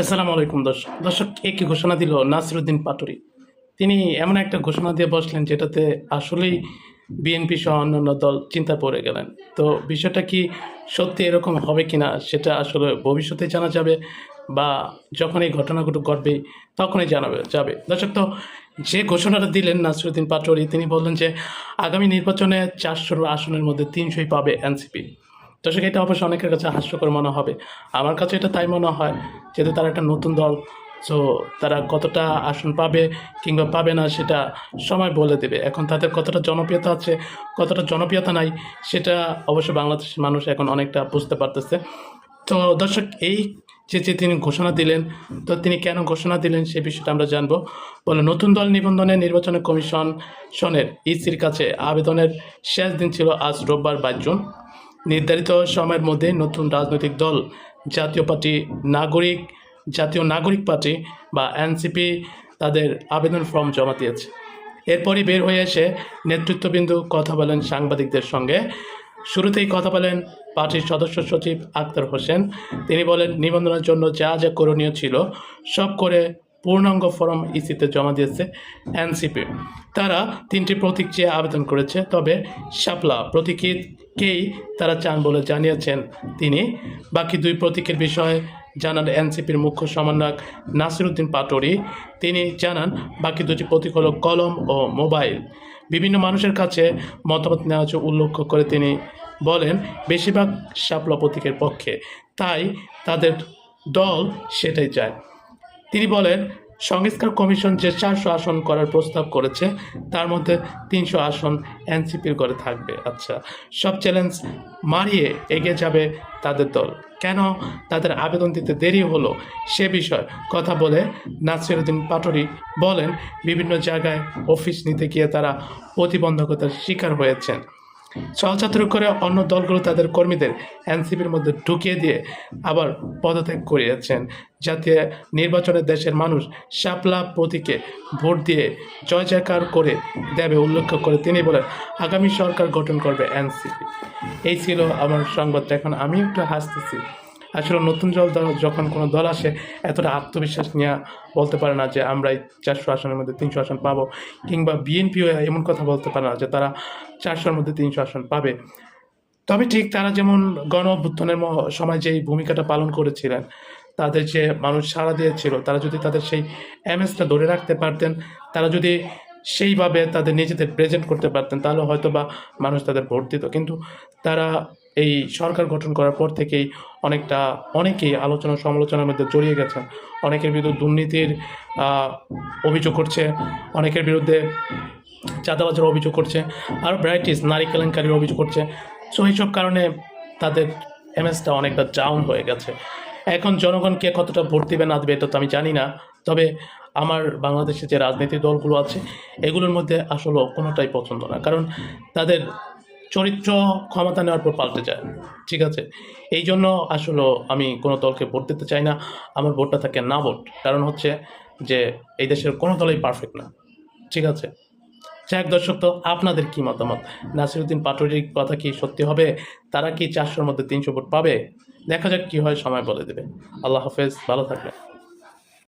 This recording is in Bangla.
আসসালামু আলাইকুম দর্শক দর্শক একই ঘোষণা দিল নাসিরুদ্দিন পাটুরি? তিনি এমন একটা ঘোষণা দিয়ে বসলেন যেটাতে আসলেই বিএনপি সহ অন্যান্য দল চিন্তা পড়ে গেলেন। তো বিষয়টা কি সত্যি এরকম হবে কিনা সেটা আসলে ভবিষ্যতে জানা যাবে বা যখন এই ঘটনাগুলো ঘটবে তখনই জানাবে, যাবে। দর্শক, তো যে ঘোষণাটা দিলেন নাসিরুদ্দিন পাটোয়ারি তিনি বললেন যে আগামী নির্বাচনে চারশো আসনের মধ্যে তিনশোই পাবে এনসিপি। দর্শক এটা অবশ্য অনেকের কাছে হাস্যকর মনে হবে। আমার কাছে এটা তাই মনে হয়, যেহেতু তারা একটা নতুন দল সো তারা কতটা আসন পাবে কিংবা পাবে না সেটা সময় বলে দেবে। এখন তাদের কতটা জনপ্রিয়তা আছে, কতটা জনপ্রিয়তা নাই, সেটা অবশ্য বাংলাদেশের মানুষ এখন অনেকটা বুঝতে পারতেছে। তো দর্শক, এই যে যে তিনি ঘোষণা দিলেন, তো তিনি কেন ঘোষণা দিলেন সে বিষয়টা আমরা জানব। বলে, নতুন দল নিবন্ধনে নির্বাচন কমিশন, সনের ইসির কাছে আবেদনের শেষ দিন ছিল আজ রোববার বাইশ জুন। নির্ধারিত সময়ের মধ্যে নতুন রাজনৈতিক দল, জাতীয় পার্টি, নাগরিক, জাতীয় নাগরিক পার্টি বা এনসিপি তাদের আবেদন ফর্ম জমা দিয়েছে। এরপরই বের হয়ে এসে নেতৃত্ববিন্দু কথা বলেন সাংবাদিকদের সঙ্গে। শুরুতেই কথা বলেন পার্টির সদস্য সচিব আক্তার হোসেন। তিনি বলেন, নিবন্ধনের জন্য যা যা করণীয় ছিল সব করে পূর্ণাঙ্গ ফর্ম ইসিতে জমা দিয়েছে এনসিপি। তারা তিনটি প্রতীক চেয়ে আবেদন করেছে, তবে শাপলা প্রতীকীকেই তারা চান বলে জানিয়েছেন তিনি। বাকি দুই প্রতীকের বিষয়ে জানান এনসিপির মুখ্য সমন্বয়ক নাসিরুদ্দিন পাটোরি তিনি জানান, বাকি দুটি প্রতীক হলো কলম ও মোবাইল। বিভিন্ন মানুষের কাছে মতামত নেওয়া হচ্ছে উল্লেখ করে তিনি বলেন, বেশিরভাগ শাপলা প্রতীকের পক্ষে, তাই তাদের দল সেটাই চায়। তিনি বলেন, সংস্কার কমিশন যে চারশো আসন করার প্রস্তাব করেছে, তার মধ্যে তিনশো আসন এনসিপির করে থাকবে। আচ্ছা সব চ্যালেঞ্জ মারিয়ে এগিয়ে যাবে তাদের দল। কেন? তাদের আবেদন দিতে দেরি হলো সে বিষয় কথা বলে নাসিরুদ্দিন পাটোরি বলেন, বিভিন্ন জায়গায় অফিস নিতে গিয়ে তারা প্রতিবন্ধকতার শিকার হয়েছেন। ছলচাতুর করে অন্য দলগুলো তাদের কর্মীদের এনসিপির মধ্যে ঢুকিয়ে দিয়ে আবার পদত্যাগ করিয়েছেন। জাতীয় নির্বাচনে দেশের মানুষ শাপলা প্রতীকে ভোট দিয়ে জয় জয়কার করে দেবে উল্লেখ করে তিনি বলেন, আগামী সরকার গঠন করবে এনসিপি। এই ছিল আমার সংবাদটা এখন আমি একটু হাসতেছি। আসলে নতুন দল- যখন কোনো দল আসে, এতটা আত্মবিশ্বাস নিয়ে বলতে পারে না যে আমরা এই চারশো আসনের মধ্যে তিনশো আসন পাবো, কিংবা বিএনপিও এমন কথা বলতে পারে না যে তারা চারশোর মধ্যে তিনশো আসন পাবে। তবে ঠিক তারা যেমন গণ অভ্যুত্থানের সময় যেই ভূমিকাটা পালন করেছিলেন, তাদের যে মানুষ সাড়া দিয়েছিল, তারা যদি তাদের সেই এমএসটা ধরে রাখতে পারতেন, তারা যদি সেইভাবে তাদের নিজেদের প্রেজেন্ট করতে পারতেন, তাহলে হয়তো বা মানুষ তাদের ভোট দিত। কিন্তু তারা এই সরকার গঠন করার পর থেকেই অনেকটা, অনেকেই আলোচনা সমালোচনার মধ্যে জড়িয়ে গেছেন। অনেকের বিরুদ্ধে দুর্নীতির অভিযোগ করছে, অনেকের বিরুদ্ধে চাঁদাবাজের অভিযোগ করছে, আরও ভ্যারাইটিস নারী কেলেঙ্কারির অভিযোগ করছে। সো এইসব কারণে তাদের এমএসটা অনেকটা ডাউন হয়ে গেছে। এখন জনগণকে কতটা ভোট দেবে, না দেবে তো আমি জানি না। তবে আমার বাংলাদেশে যে রাজনৈতিক দলগুলো আছে, এগুলোর মধ্যে আসলে কোনোটাই পছন্দ না। কারণ তাদের চরিত্র ক্ষমতা নেওয়ার পর পাল্টে যায়, ঠিক আছে? এই জন্য আসলে আমি কোনো দলকে ভোট দিতে চাই না, আমার ভোটটা থাকে না ভোট। কারণ হচ্ছে যে এই দেশের কোনো দলই পারফেক্ট না, ঠিক আছে? যাই হোক দর্শক, তো আপনাদের কী মতামত? নাসিরুদ্দিন পাটোয়ারির কথা কি সত্যি হবে? তারা কি চারশোর মধ্যে তিনশো ভোট পাবে? দেখা যাক কি হয়, সময় বলে দেবে। আল্লাহ হাফেজ, ভালো থাকবেন।